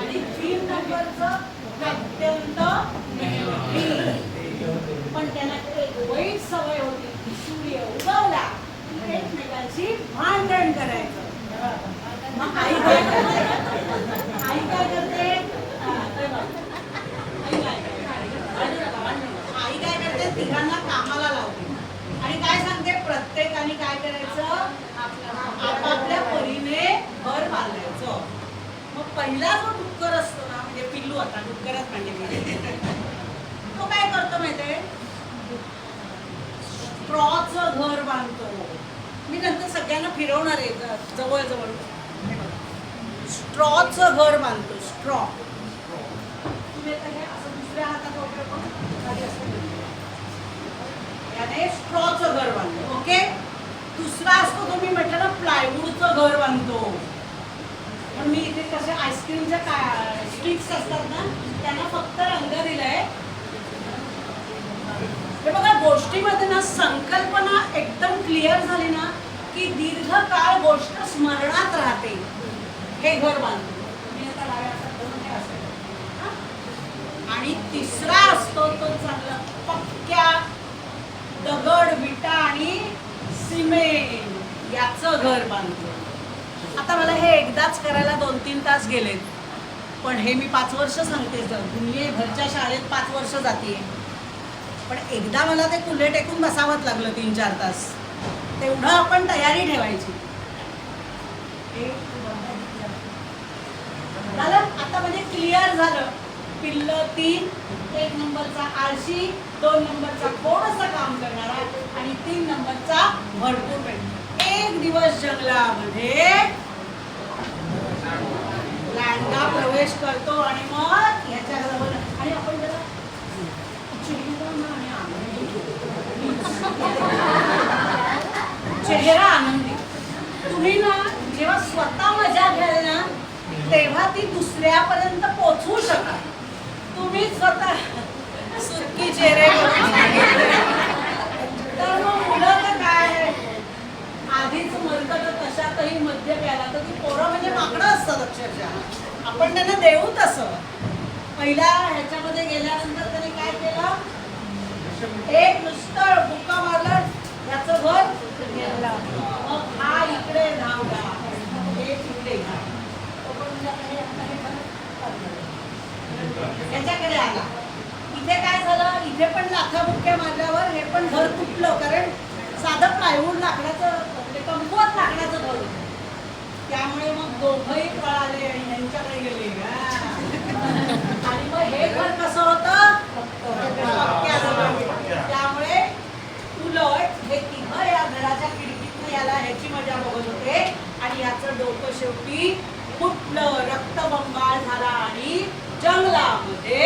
आणि तीन नंबरचं अत्यंत पण त्यांना एक वाईट सवय होती की सूर्य उगवला की एकमेकांशी भांडण करायचं. आई काय करते? आई काय करते? तिघांना कामाला लावते. आणि काय सांगते? प्रत्येकाने काय करायचं? आपापल्या परीने भर बांधायचं मग पहिला जो डुक्कर असतो ना म्हणजे पिल्लू आता डुक्करच म्हणजे तो काय करतो माहितीये? स्ट्रॉचं घर बांधतो. मी नंतर सगळ्यांना फिरवणार आहे जवळ जवळ स्ट्रॉचं घर बांधतो स्ट्रॉ तुम्ही आता हे असं दुसऱ्या हातात वगैरे याने स्ट्रॉचं घर बांधतो ओके दुसरा असतो तुम्ही म्हटलं ना प्लायवूडचं घर बांधतो. कसे आईस्क्रीमच्या काय स्टिक्स असतात ना त्यांना फक्त रंग दिलाय. हे बघा गोष्टीमध्ये ना संकल्पना एकदम क्लिअर झाली ना की दीर्घकाळ गोष्ट स्मरणात राहते. हे घर बांधतो मी आता डाव्या असं. आणि तिसरा असतो तो चांगला पक्क्या दगड विटा आणि सिमेंट. याचं घर बांधतो आता मला हे एकदाच करायला दोन तीन तास गेलेत. पण हे मी पाच वर्ष सांगते तर दुनियेभरच्या शाळेत पाच वर्ष जाते. पण एकदा मला ते कुल्हे टेकून बसावंच लागलं तीन चार तास. तेवढं आपण तयारी ठेवायची. झालं. आता म्हणजे क्लिअर झालं. पिल्ल तीन एक नंबरचा आळशी दोन नंबरचा थोडस काम करणारा आणि तीन नंबरचा भरपूर एक दिवस जंगलामध्ये प्रवेश करतो आणि मग ह्याच्या जवळ आणि आपण त्याला चेहरा आनंदी. तुम्ही ना जेव्हा स्वतः मजा घ्याल ना तेव्हा ती दुसऱ्यापर्यंत पोचवू शकाल. तुम्ही स्वतः सुटकी चेहरे तर मग मुलं तर काय आधीच मरकट तशातही मध्य प्यायला तर ती पोरं म्हणजे माकडं असतात अक्षरशः. आपण त्यांना देऊ तसं. पहिल्या ह्याच्यामध्ये गेल्यानंतर त्याने काय केलं? एक नुसतं बुक्का मारलं याचं घर मग हा इकडे धावला हे तिकडे याच्याकडे आला. इथे काय झालं? इथे पण लाथा बुक्क्या मारल्यावर हे पण घर तुटलं कारण साधं प्लायवूड लाकडाचं म्हणजे कमकुवत लाकडाचं घर होतं. त्यामुळे मग दोघंही पळाले आणि यांच्याकडे गेले हा. आणि मग हे घर कसं होतं पक्क्याचं घर. त्यामुळे उलट हे तिघं या घराच्या खिडकीतनं याला मजा बघत होते. आणि याचं डोकं शेवटी फुटलं रक्तबंबाळ झाला आणि जंगलामध्ये